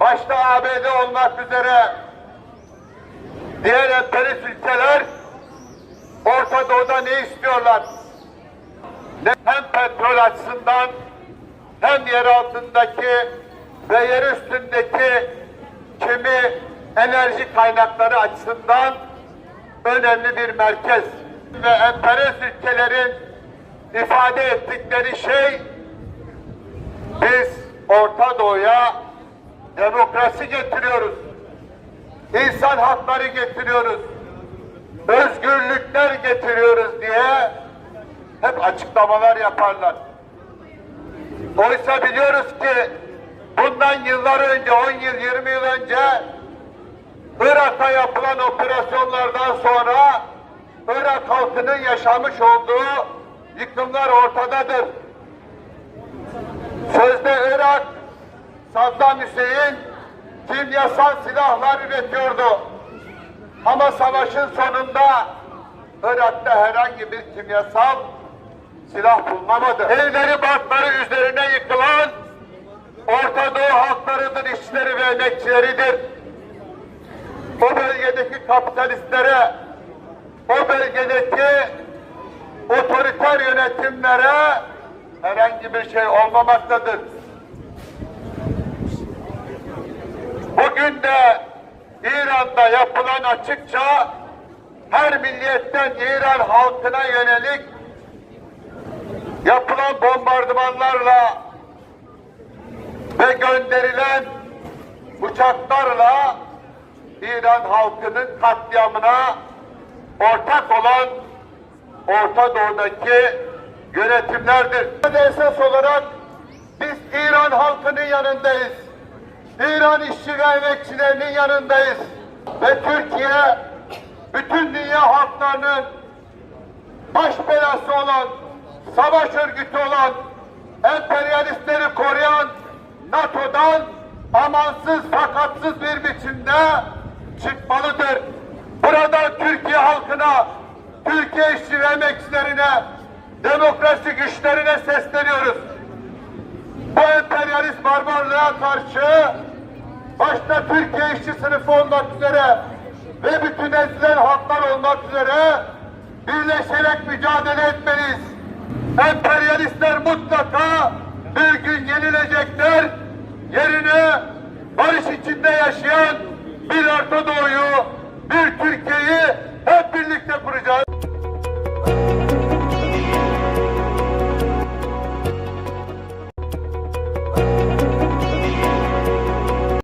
başta ABD olmak üzere diğer emperyalist ülkeler Orta Doğu'da ne istiyorlar? Ne- Hem petrol açısından hem yer altındaki ve yer üstündeki kimi enerji kaynakları açısından önemli bir merkez ve emperyalist ülkelerin ifade ettikleri şey biz Orta Doğu'ya demokrasi getiriyoruz. İnsan hakları getiriyoruz. Özgürlükler getiriyoruz diye hep açıklamalar yaparlar. Oysa biliyoruz ki bundan yıllar önce, 10 yıl, 20 yıl önce Irak'a yapılan operasyonlardan sonra Irak halkının yaşamış olduğu yıkımlar ortadadır. Sözde Irak, Saddam Hüseyin kimyasal silahlar üretiyordu. Ama savaşın sonunda Irak'ta herhangi bir kimyasal silah bulunamadı. Evleri barkları üzerine yıkılan Orta Doğu halklarıdır, işçileri ve emekçileridir. O bölgedeki kapitalistlere, o bölgedeki otoriter yönetimlere herhangi bir şey olmamaktadır. Bugün de İran'da yapılan açıkça her milliyetten İran halkına yönelik yapılan bombardımanlarla ve gönderilen uçaklarla İran halkının katliamına ortak olan Orta Doğu'daki yönetimlerdir. Esas olarak biz İran halkının yanındayız. İran işçi ve emekçilerinin yanındayız. Ve Türkiye bütün dünya halklarının baş belası olan, savaş örgütü olan, emperyalistleri koruyan NATO'dan amansız fakatsız bir biçimde çıkmalıdır. Burada Türkiye halkına, Türkiye işçi ve emekçilerine, demokrasi güçlerine sesleniyoruz. Bu emperyalist barbarlığa karşı başta Türkiye işçi sınıfı olmak üzere ve bütün ezilen halklar olmak üzere birleşerek mücadele etmeliyiz. Emperyalistler mutlaka bir gün yenilecekler. Yerine barış içinde yaşayan bir Orta Doğu'yu, bir kuracağız.